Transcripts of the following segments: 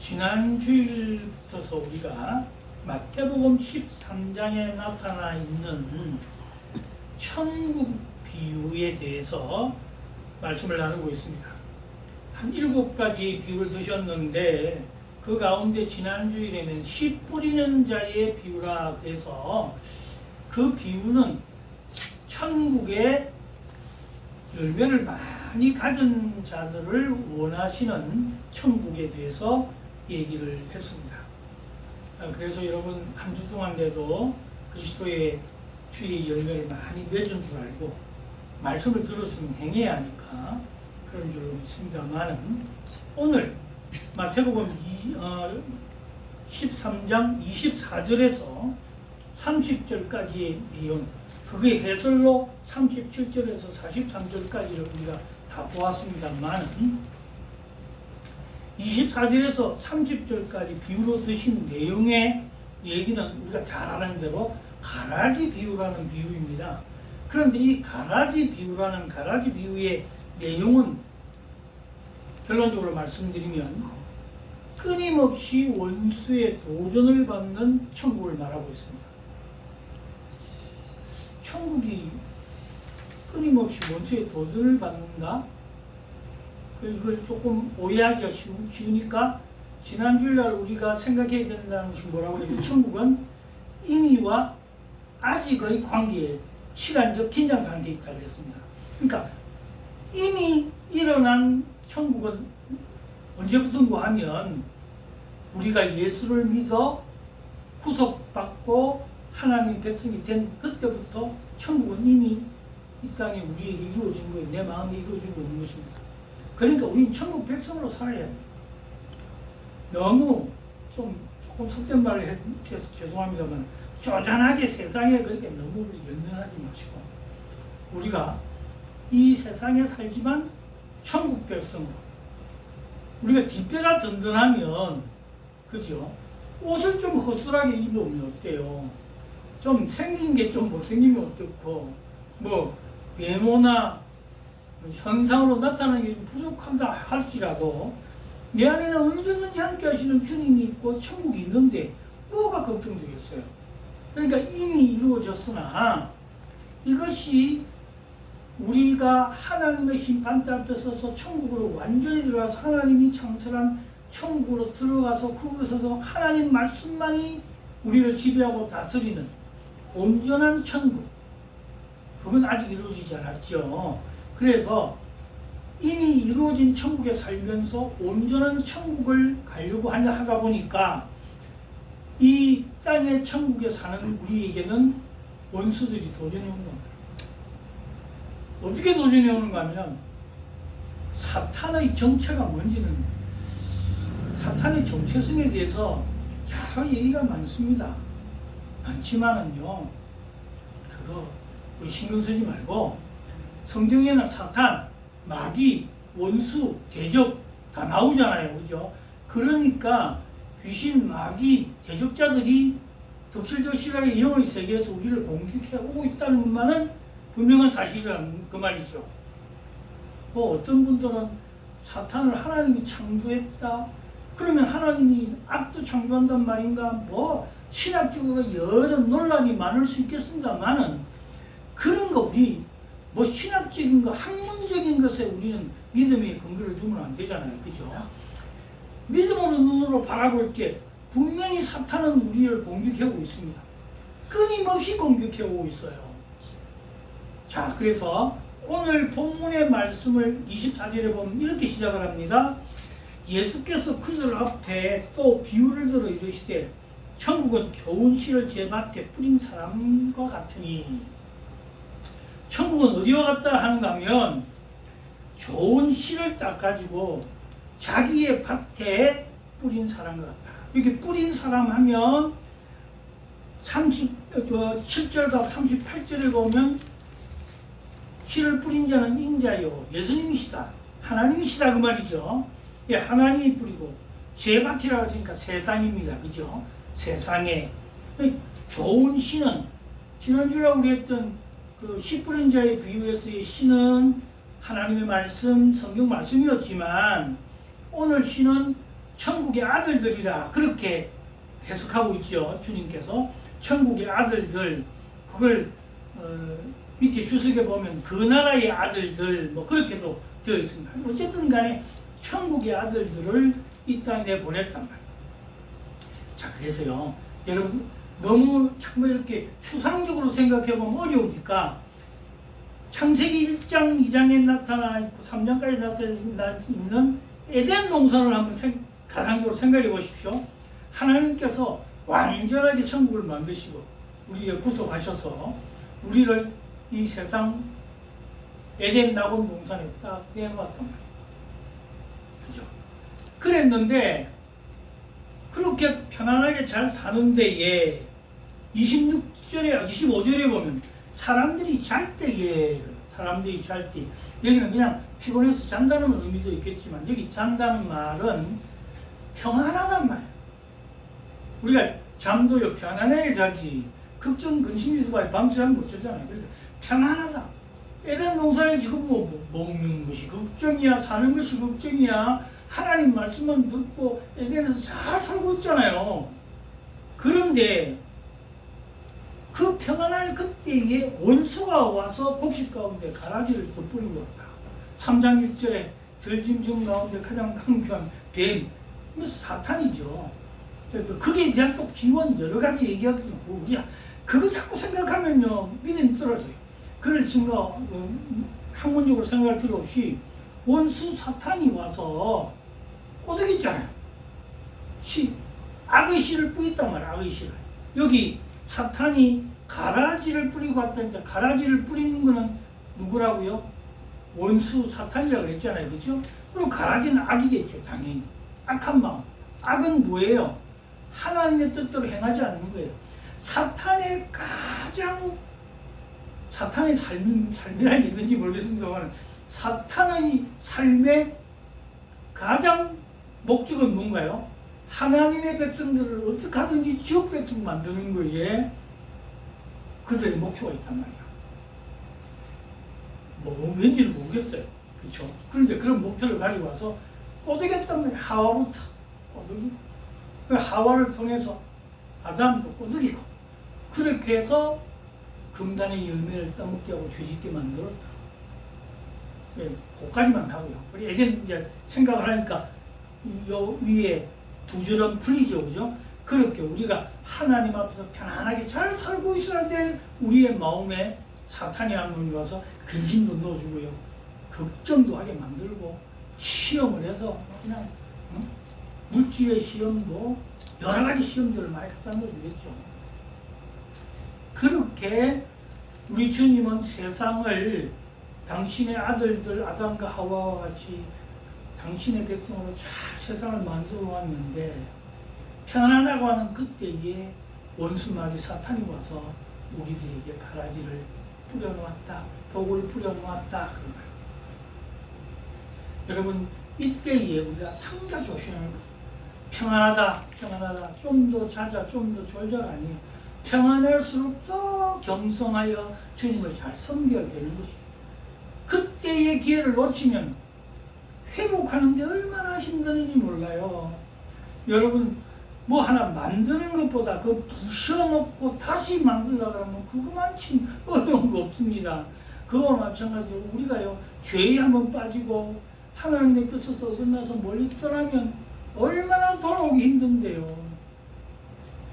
지난 주일부터서 우리가 마태복음 13장에 나타나 있는 천국 비유에 대해서 말씀을 나누고 있습니다. 한 일곱 가지 비유를 드셨는데 그 가운데 지난 주일에는 씨 뿌리는 자의 비유라 해서 그 비유는 천국의 열매를 많이 가진 자들을 원하시는 천국에 대해서 얘기를 했습니다. 아, 그래서 여러분 한 주 동안에도 그리스도의 주의 열매를 많이 맺은 줄 알고 말씀을 들었으면 행해야 하니까 그런 줄 믿습니다만은 오늘 마태복음 이- 어, 13장 24절에서 30절까지의 내용 그게 해설로 37절에서 43절까지를 우리가 다 보았습니다만은 24절에서 30절까지 비유로 드신 내용의 얘기는 우리가 잘 아는 대로 가라지 비유라는 비유입니다. 그런데 이 가라지 비유라는 가라지 비유의 내용은 결론적으로 말씀드리면 끊임없이 원수의 도전을 받는 천국을 말하고 있습니다. 천국이 끊임없이 원수의 도전을 받는다? 그 이걸 조금 오해하기가 쉬우, 쉬우니까 지난 주일날 우리가 생각해야 된다는 것이 뭐라고 그러냐면 천국은 임의와 아직의 관계에 시간적 긴장 상태에 있다 그랬습니다. 그러니까 이미 일어난 천국은 언제부터인가 하면 우리가 예수를 믿어 구속받고 하나님 백성이 된 그때부터 천국은 이미 이 땅에 우리에게 이루어진 거예요. 내 마음에 이루어지고 있는 것입니다. 그러니까 우리는 천국 백성으로 살아야 합니다. 너무 좀 조금 속된 말을 해, 해서 죄송합니다만 쪼잔하게 세상에 그렇게 너무 연연하지 마시고 우리가 이 세상에 살지만 천국 백성으로 우리가 뒷배가 든든하면 그죠? 옷을 좀 허술하게 입으면 어때요? 좀 생긴 게 좀 못생기면 어떻고 뭐 외모나 현상으로 나타나는 게좀 부족한다 할지라도 내 안에는 언제든지 함께 하시는 주님이 있고 천국이 있는데 뭐가 걱정되겠어요? 그러니까 이미 이루어졌으나 이것이 우리가 하나님의 심판대 앞에 서서 천국으로 완전히 들어가서 하나님이 창설한 천국으로 들어가서 그곳에서 하나님 말씀만이 우리를 지배하고 다스리는 온전한 천국 그건 아직 이루어지지 않았죠. 그래서 이미 이루어진 천국에 살면서 온전한 천국을 가려고 하다 보니까 이 땅의 천국에 사는 우리에게는 원수들이 도전해 오는 겁니다. 어떻게 도전해 오는가 하면 사탄의 정체가 뭔지는 사탄의 정체성에 대해서 여러 얘기가 많습니다. 많지만은요, 그거 신경 쓰지 말고 성경에는 사탄, 마귀, 원수, 대적 다 나오잖아요. 그죠? 그러니까 귀신, 마귀, 대적자들이 덕실덕실하게 영의 세계에서 우리를 공격해 오고 있다는 것만은 분명한 사실이라는 그 말이죠. 뭐 어떤 분들은 사탄을 하나님이 창조했다. 그러면 하나님이 악도 창조한단 말인가? 뭐 신학적으로 여러 논란이 많을 수 있겠습니다만은 그런 거 우리 뭐 신학적인 거 학문적인 것에 우리는 믿음의 근거를 두면 안 되잖아요. 그죠? 믿음으로 눈으로 바라볼 때 분명히 사탄은 우리를 공격해오고 있습니다. 끊임없이 공격해오고 있어요. 자, 그래서 오늘 본문의 말씀을 24절에 보면 이렇게 시작을 합니다. 예수께서 그들 앞에 또 비유를 들어 이르시되 천국은 좋은 씨를 제 밭에 뿌린 사람과 같으니 천국은 어디와 같다 하는가 하면 좋은 씨를 닦아지고 자기의 밭에 뿌린 사람과 같다. 이렇게 뿌린 사람 하면 37절과 38절에 보면 씨를 뿌린 자는 인자요 예수님이시다. 하나님이시다 그 말이죠. 예, 하나님이 뿌리고 제 밭이라고 했으니까 세상입니다. 그죠? 세상에 좋은 씨는 지난주에 우리 했던 그씨 뿌린 자의 비유에서의 씨는 하나님의 말씀, 성경 말씀이었지만 오늘 씨는 천국의 아들들이라 그렇게 해석하고 있죠. 주님께서 천국의 아들들 그걸 어, 밑에 주석에 보면 그 나라의 아들들 뭐 그렇게도 되어 있습니다. 어쨌든 간에 천국의 아들들을 이 땅에 보냈단 말이에요. 자 그래서요 여러분 너무 자꾸 이렇게 추상적으로 생각해 보면 어려우니까 창세기 1장, 2장에 나타나 있고 3장까지 나타나 있는 에덴 동산을 한번 생, 가상적으로 생각해 보십시오. 하나님께서 완전하게 천국을 만드시고 우리에 구속하셔서 우리를 이 세상 에덴 낙원 동산에 딱 내놓았단 말이에요. 그죠? 그랬는데 그렇게 편안하게 잘 사는 데에 26절에 25절에 보면 사람들이 잘 때에 사람들이 잘 때 여기는 그냥 피곤해서 잔다는 의미도 있겠지만 여기 잔다는 말은 평안하단 말이에요. 우리가 잠도요 편안하게 자지 걱정 근심이 있어봐야 밤새 잠못 자잖아요. 그러니까 편안하다. 에덴 동산에 지금 뭐, 뭐 먹는 것이 걱정이야 사는 것이 걱정이야 하나님 말씀만 듣고 에덴에서 잘 살고 있잖아요. 그런데 그 평안할 그때에 원수가 와서 곡식 가운데 가라지를 또 뿌리고 왔다. 3장 1절에 들짐승 가운데 가장 강교한 뱀, 이거 사탄이죠. 그게 대한 또 기원 여러 가지 얘기하거든요. 우리야 그거 자꾸 생각하면요 믿음이 떨어져요. 그럴 증거 음, 학문적으로 생각할 필요 없이 원수 사탄이 와서 꼬드겼잖아요. 시, 악의 씨를 뿌렸단 말이야, 악의 씨를. 여기 사탄이 가라지를 뿌리고 왔다니까 가라지를 뿌리는 거는 누구라고요? 원수 사탄이라고 그랬잖아요. 그죠? 그럼 가라지는 악이겠죠, 당연히. 악한 마음. 악은 뭐예요? 하나님의 뜻대로 행하지 않는 거예요. 사탄의 가장 사탄의 삶, 삶이라는 게 있는지 모르겠습니다만 사탄의 삶의 가장 목적은 뭔가요? 하나님의 백성들을 어떻게 하든지 지옥 백성 만드는 거에 그들의 목표가 있단 말이야. 뭐 왠지는 모르겠어요. 그렇죠? 그런데 그런 목표를 가지고 와서 꼬드겼단 말이야. 하와부터 꼬드기. 그 하와를 통해서 아담도 꼬드기고 그렇게 해서 금단의 열매를 따먹게 하고 죄짓게 만들었다. 예, 그까지만 하고요. 우리 예전 이제 생각을 하니까 요 위에 두 줄은 풀리죠, 그죠? 그렇게 우리가 하나님 앞에서 편안하게 잘 살고 있어야 될 우리의 마음에 사탄이 한 놈이 와서 근심도 넣어주고요. 걱정도 하게 만들고 시험을 해서 그냥 응? 물질의 시험도 여러 가지 시험들을 많이 갖다 넣어주겠죠. 그렇게 우리 주님은 세상을 당신의 아들들 아담과 하와와 같이 당신의 백성으로 잘 세상을 만들어 왔는데 편안하다고 하는 그때에 원수마귀 사탄이 와서 우리들에게 가라지를 뿌려놓았다. 독을 뿌려놓았다. 그런 거예요. 여러분 이때에 우리가 조심하는 거예요. 평안하다, 평안하다. 좀 더 자자, 좀 더 졸자 아니에요. 평안할수록 더 겸손하여 주님을 잘 섬겨야 되는 것이죠. 그때의 기회를 놓치면 회복하는데 얼마나 힘드는지 몰라요. 여러분 뭐 하나 만드는 것보다 그 부셔놓고 다시 만들려고 하면 그거만큼 어려운 거 없습니다. 그거와 마찬가지로 우리가요 죄에 한번 빠지고 하나님의 뜻에서 어긋나서 멀리 떠나면 얼마나 돌아오기 힘든데요.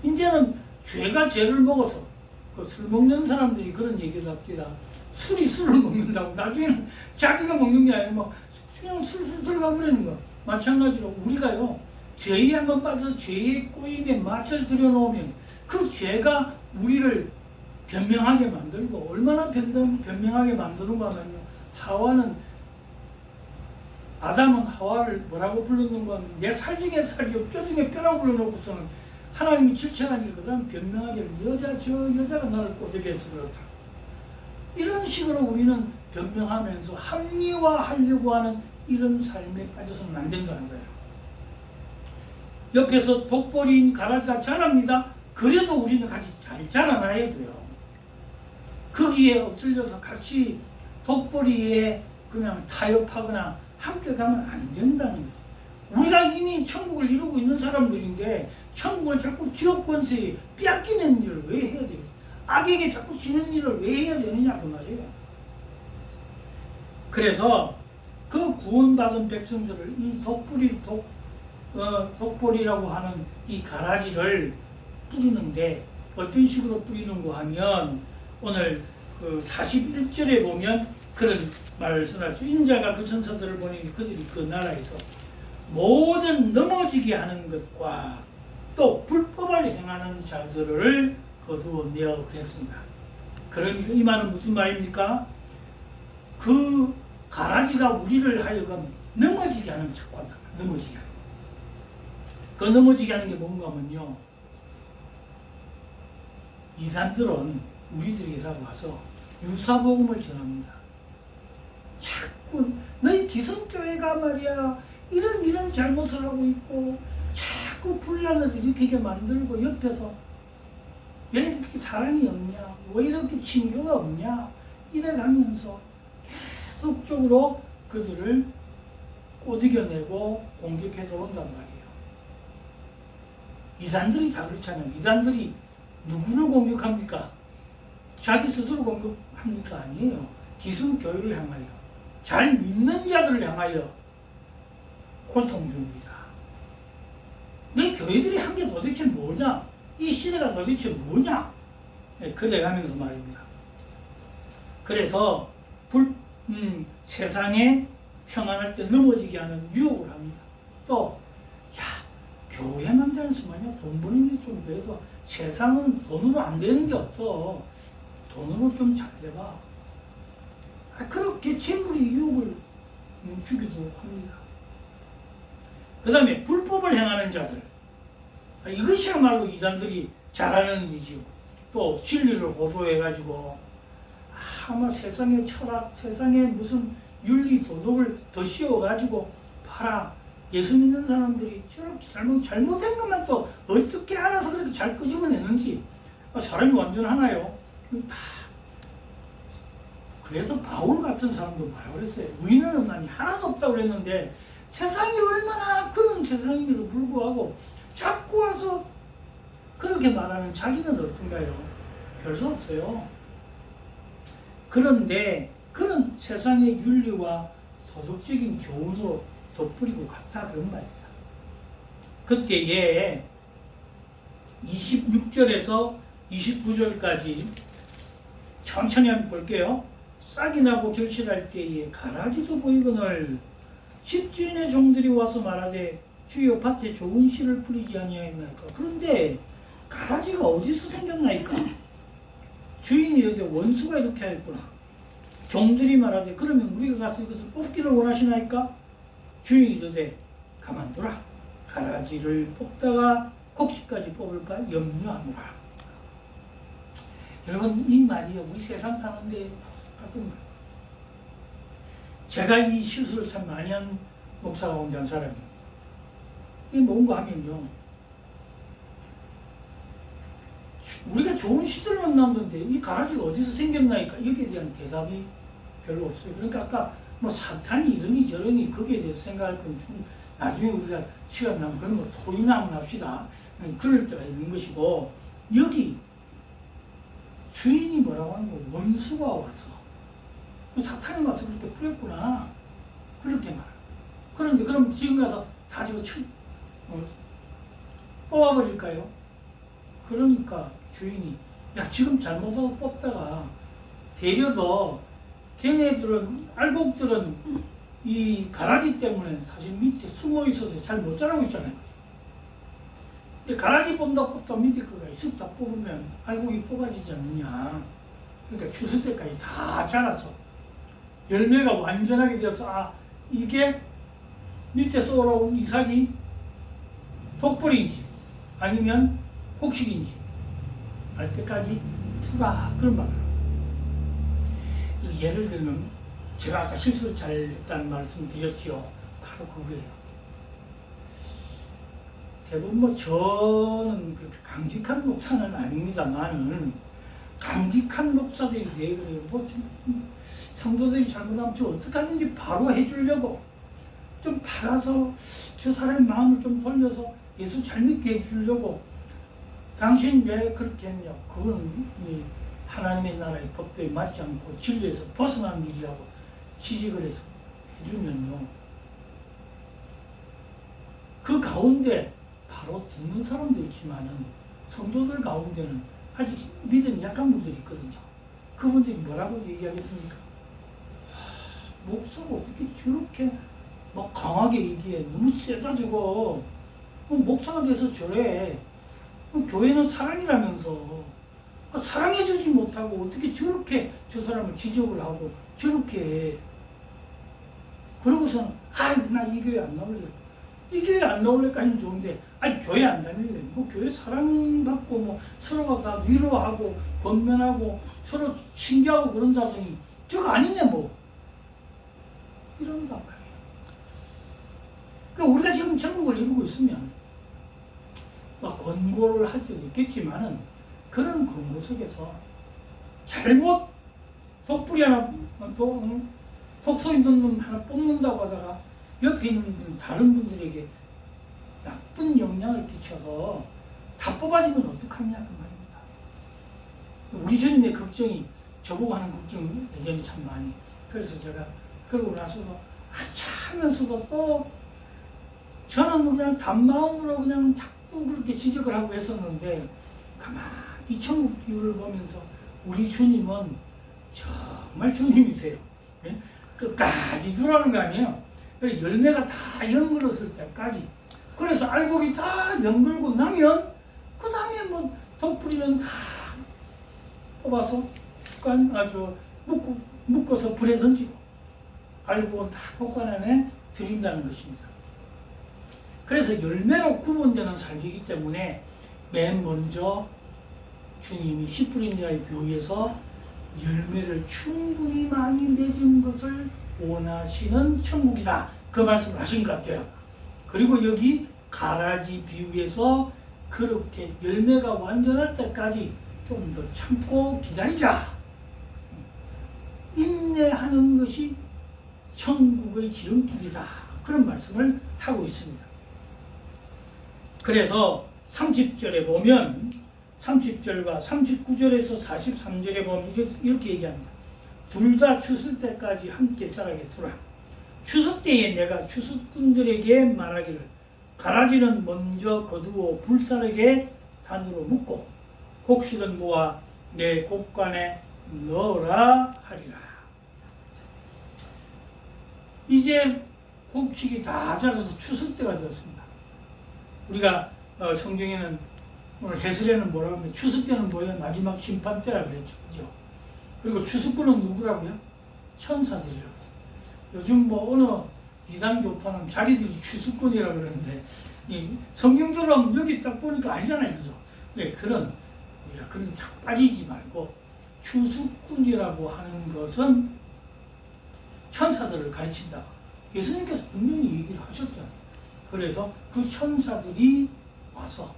이제는 죄가 죄를 먹어서 그 술 먹는 사람들이 그런 얘기를 합니다. 술이 술을 먹는다고 나중에는 자기가 먹는 게 아니라 막 그냥 술술 들어가 버리는 거. 마찬가지로 우리가요 죄에 한번 빠져서 죄의 꼬임에 맛을 들여놓으면 그 죄가 우리를 변명하게 만들고 얼마나 변명, 변명하게 만드는가 하면요. 하와는 아담은 하와를 뭐라고 불렀는가 하면 내 살 중에 살이요 뼈 중에 뼈라고 불러놓고서는 하나님이 다음 변명하기를 여자 저 여자가 나를 꼬드게 해서 그렇다. 이런 식으로 우리는 변명하면서 합리화하려고 하는 이런 삶에 빠져서는 안 된다는 거예요. 옆에서 독보리인 가라지가 자랍니다. 그래도 우리는 같이 잘 자라나야 돼요. 거기에 엎질려서 같이 독보리에 그냥 타협하거나 함께 가면 안 된다는 거예요. 우리가 이미 천국을 이루고 있는 사람들인데 천국을 자꾸 지역 권세에 빼앗기는 일을 왜 해야 되겠어? 악에게 자꾸 지는 일을 왜 해야 되느냐 그 말이에요. 그래서 그 구원받은 백성들을 이 독불이 독 어, 독불이라고 하는 이 가라지를 뿌리는데 어떤 식으로 뿌리는가 하면 오늘 그 41절에 보면 그런 말을 써놨죠. 인자가 그 천사들을 보내니 그들이 그 나라에서 모든 넘어지게 하는 것과 또 불법을 행하는 자들을 거두어내어 그랬습니다. 그러니까 이 말은 무슨 말입니까? 그 가라지가 우리를 하여금 넘어지게 하는 작관다. 넘어지게. 그 넘어지게 하는 게 뭔가 하면요. 이단들은 우리들에게 와서 유사복음을 전합니다. 자꾸 너희 기성교회가 말이야 이런 이런 잘못을 하고 있고 자꾸 분란을 일으키게 만들고 옆에서 왜 이렇게 사랑이 없냐 왜 이렇게 친교가 없냐 이래가면서 계속적으로 그들을 꼬드겨내고 공격해 들어온단 말이에요. 이단들이 다 그렇잖아요. 이단들이 누구를 공격합니까? 자기 스스로 공격합니까? 아니에요. 기성교회를 향하여 잘 믿는 자들을 향하여 고통 줍니다. 내 교회들이 한 게 도대체 뭐냐? 이 시대가 도대체 뭐냐? 네, 그래가면서 말입니다. 그래서 불, 음, 세상에 평안할 때 넘어지게 하는 유혹을 합니다. 또, 야, 교회만 다니서 말이야. 돈 버는 게 좀 돼서 세상은 돈으로 안 되는 게 없어. 돈으로 좀잘 해봐. 아, 그렇게 재물의 유혹을 음, 주기도 합니다. 그 다음에 불법을 행하는 자들. 아, 이것이야말로 이단들이 잘하는 일이지요. 또 진리를 호소해가지고 아마 세상의 철학, 세상의 무슨 윤리 도덕을 더 씌워가지고 봐라. 예수 믿는 사람들이 저렇게 잘못, 잘못된 것만 또 어떻게 알아서 그렇게 잘 끄집어내는지 아, 사람이 완전 하나요? 다 그래서 바울 같은 사람도 뭐라 그랬어요. 의인은 없나니 하나도 없다고 그랬는데 세상이 얼마나 그런 세상임에도 불구하고 자꾸 와서 그렇게 말하는 자기는 어떤가요? 별수 없어요. 그런데 그런 세상의 윤리와 도덕적인 교훈으로 덧뿌리고 갔다 그런 말입니다. 그때에 26절에서 29절까지 천천히 한번 볼게요. 싹이 나고 결실할 때에 가라지도 보이거늘 집주인의 종들이 와서 말하되 주여 밭에 좋은 씨를 뿌리지 아니하였나이까 그런데 가라지가 어디서 생겼나이까 주인이 이르되 원수가 이렇게 하였구나 종들이 말하되 그러면 우리가 가서 이것을 뽑기를 원하시나이까 주인이 이르되 가만두라. 가라지를 뽑다가 곡식까지 뽑을까? 염려하노라. 여러분 이 말이요 우리 세상 사는데 같은 말. 제가 이 실수를 참 많이 한 목사 가운데 한 사람이에요 이게 뭔가 하면요. 우리가 좋은 시들을 만났는데 이 가라지가 어디서 생겼나니까? 여기에 대한 대답이 별로 없어요. 그러니까 아까 뭐 사탄이 이러니 저러니 거기에 대해서 생각할 건 좀 나중에 우리가 시간 나면 그런 거 토의나 한번 합시다. 그럴 때가 있는 것이고 여기 주인이 뭐라고 하는 거 원수가 와서 사탄이 와서 그렇게 뿌렸구나. 그렇게 말. 그런데 그럼 지금 가서 다 지금 치, 어, 뽑아버릴까요? 그러니까 주인이 야 지금 잘못하고 뽑다가 데려도 걔네들은 알곡들은 이 가라지 때문에 사실 밑에 숨어 있어서 잘 못 자라고 있잖아요. 근데 가라지 뽑다 뽑다 밑에 거가 쑥다 뽑으면 알곡이 뽑아지지 않느냐. 그러니까 추수 때까지 다 자라서 열매가 완전하게 되어서 아 이게 밑에서 올라온 이삭이 독불인지 아니면 곡식인지 알 때까지 투라 그런 말을 예를 들면 제가 아까 실수를 잘했다는 말씀 드렸지요. 바로 그거예요. 대부분 뭐 저는 그렇게 강직한 목사는 아닙니다만은 강직한 목사들이 왜 그래요? 뭐좀 성도들이 잘못하면 좀 어떻게 하든지 바로 해주려고 좀 받아서 저 사람의 마음을 좀 돌려서 예수 잘 믿게 해주려고 당신 왜 그렇게 했냐? 이 하나님의 나라의 법도에 맞지 않고 진리에서 벗어난 일이라고 지적을 해서 해주면요. 그 가운데 바로 듣는 사람도 있지만은 성도들 가운데는 아직 믿음이 약한 분들이 있거든요. 그분들이 뭐라고 얘기하겠습니까? 하, 목사가 어떻게 저렇게 막 강하게 얘기해. 너무 세가지고. 뭐 목사가 돼서 저래. 교회는 사랑이라면서. 아, 사랑해주지 못하고 어떻게 저렇게 저 사람을 지적을 하고 저렇게 해. 그러고서는, 아, 나이 교회 안 나올래. 이 교회 안 나올래까지는 좋은데, 아니, 교회 안 다닐래. 뭐, 교회 사랑받고, 뭐, 서로가 다 위로하고, 권면하고, 서로 신기하고 그런 자성이, 저거 아니네, 뭐. 이런단 말이에요. 그러니까 우리가 지금 천국을 이루고 있으면, 막 권고를 할 때도 있겠지만은, 그런 권고 속에서 잘못 독불이 하나, 독, 응? 독소 있는 놈 하나 뽑는다고 하다가 옆에 있는 분, 다른 분들에게 나쁜 영향을 끼쳐서 다 뽑아지면 어떡하냐 그 말입니다. 우리 주님의 걱정이 저보고 하는 걱정 예전에 참 많이. 그래서 제가 그러고 나서도 하면서도 또 저는 그냥 단마음으로 그냥 자꾸 그렇게 지적을 하고 했었는데 가만 히 천국 비유를 보면서 우리 주님은 정말 주님이세요. 예? 끝까지 두라는 거 아니에요. 열매가 다 연글었을 때까지. 그래서 알곡이 다 연글고 나면 그 다음에 뭐 덕뿌리는 다 뽑아서 관 아주 묶고 묶어서 불에 던지고 알곡은 다 복관 안에 드린다는 것입니다. 그래서 열매로 구분되는 삶이기 때문에 맨 먼저 주님이 자의 묘에서 열매를 충분히 많이 맺은 것을 원하시는 천국이다. 그 말씀을 하신 것 같아요. 그리고 여기 가라지 비유에서 그렇게 열매가 완전할 때까지 좀 더 참고 기다리자. 인내하는 것이 천국의 지름길이다. 그런 말씀을 하고 있습니다. 그래서 30절에 보면 30절과 39절에서 43절에 보면 이렇게 얘기합니다. 둘 다 추수 때까지 함께 자라게 두라. 추수 때에 내가 추수꾼들에게 말하기를 가라지는 먼저 거두어 불사르게 단으로 묶고 곡식은 모아 내 곡간에 넣어라 하리라. 이제 곡식이 다 자라서 추수 때가 되었습니다. 우리가 어, 성경에는 오늘 해설에는 뭐라고 하면 추수 때는 뭐예요? 마지막 심판 때라 그랬죠. 그죠? 그리고 추수꾼은 누구라고요? 천사들이라고. 요즘 뭐 어느 이단 교파는 자기들이 추수꾼이라고 그러는데 이 성경적으로 여기 딱 보니까 아니잖아요. 그죠? 네, 그런 그런 착 빠지지 말고 추수꾼이라고 하는 것은 천사들을 가르친다. 예수님께서 분명히 얘기를 하셨잖아요. 그래서 그 천사들이 와서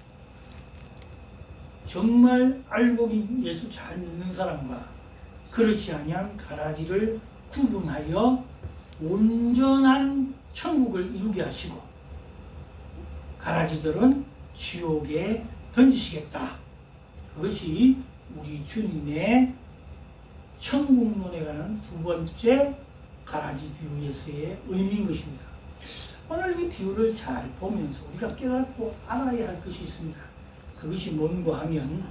정말 알곡인 예수 잘 믿는 사람과 그렇지 아니한 가라지를 구분하여 온전한 천국을 이루게 하시고 가라지들은 지옥에 던지시겠다. 그것이 우리 주님의 천국론에 관한 두 번째 가라지 비유에서의 의미인 것입니다. 오늘 이 비유를 잘 보면서 우리가 깨닫고 알아야 할 것이 있습니다. 그것이 뭔가 하면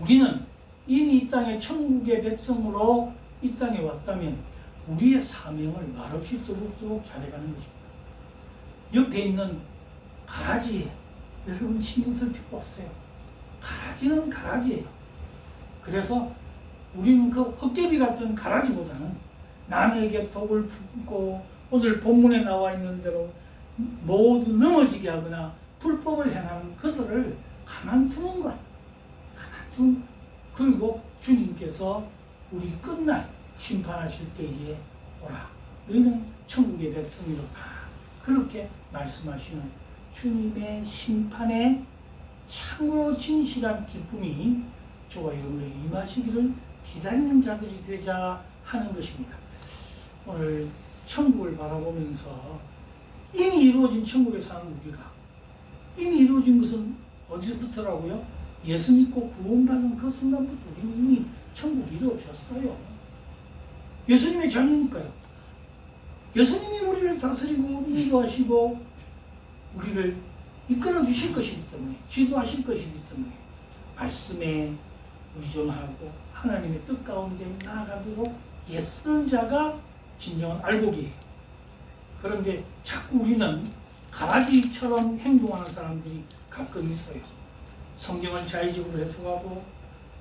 우리는 이미 이 땅에 천국의 백성으로 이 땅에 왔다면 우리의 사명을 말없이 또록또록 잘해가는 것입니다. 옆에 있는 가라지에 여러분 신경 쓸 필요 없어요. 가라지는 가라지예요. 그래서 우리는 그 헛개비 같은 가라지보다는 남에게 독을 품고 오늘 본문에 나와 있는 대로 모두 넘어지게 하거나 불법을 행하는 그들을 가만 두는 것. 가만 두는 것. 그리고 주님께서 우리 끝날 심판하실 때에 오라. 너희는 천국의 백성이로다. 그렇게 말씀하시는 주님의 심판에 참으로 진실한 기쁨이 저와 여러분의 임하시기를 기다리는 자들이 되자 하는 것입니다. 오늘 천국을 바라보면서 이미 이루어진 천국에 사는 우리가 이미 이루어진 것은 어디서부터라고요? 예수 믿고 구원받은 그 순간부터 우리는 이미 천국이 이루어졌어요. 예수님의 자녀니까요. 예수님이 우리를 다스리고 인도하시고 우리를 이끌어 주실 것이기 때문에 지도하실 것이기 때문에 말씀에 의존하고 하나님의 뜻 가운데 나아가도록 애쓰는 자가 진정한 알곡이에요. 그런데 자꾸 우리는 가라지처럼 행동하는 사람들이 가끔 있어요. 성경을 자의적으로 해석하고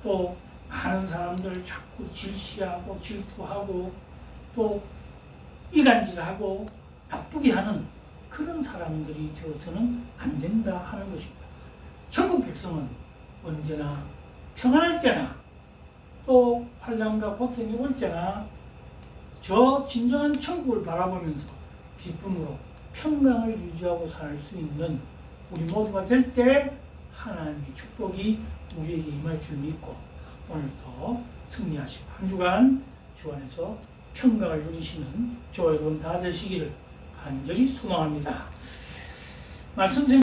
또 많은 사람들 자꾸 질시하고 질투하고 또 이간질하고 나쁘게 하는 그런 사람들이 되어서는 안 된다 하는 것입니다. 천국 백성은 언제나 평안할 때나 또 환란과 고통이 올 때나 저 진정한 천국을 바라보면서 기쁨으로 평강을 유지하고 살 수 있는 우리 모두가 될 때 하나님의 축복이 우리에게 임할 줄 믿고 오늘도 승리하시고 한 주간 주 안에서 평강을 누리시는 저와 여러분 다 되시기를 간절히 소망합니다. 말씀